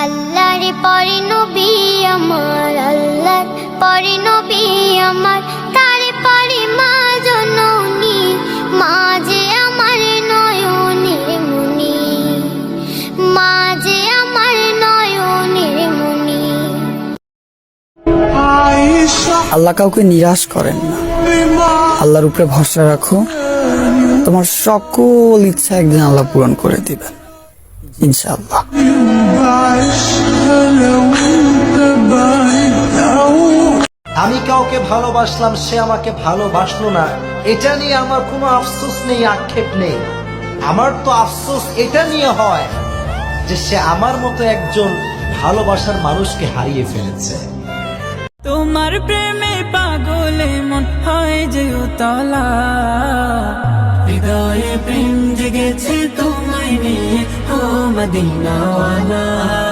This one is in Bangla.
আল্লাহর পরে নবী আমার, আল্লাহর পরে নবী আমার, তারে পরে মা জননী, মা যে আমার নয়নের মুনি, মা যে আমার নয়নের মুনি। আল্লাহ কাউকে নিরাশ করেন না। আল্লাহর উপরে ভরসা রাখো। তোমার সকল ইচ্ছা একদিন আল্লাহ পূরণ করে দিবেন। ইনশাআল্লাহ। আমি কাউকে ভালোবাসলাম সে আমাকে ভালোবাসলো না। এটা নিয়ে আমার কোনো আফসোস নেই আক্ষেপ নেই। আমার তো আফসোস এটা নিয়ে হয় যে সে আমার মতো একজন ভালোবাসার মানুষকে হারিয়ে ফেলেছে। তোমার প্রেমে পাগলে মন হয় যে উতলা। প্রেম জেগেছে তোমায় নিয়ে ও মদিনাওয়ালা।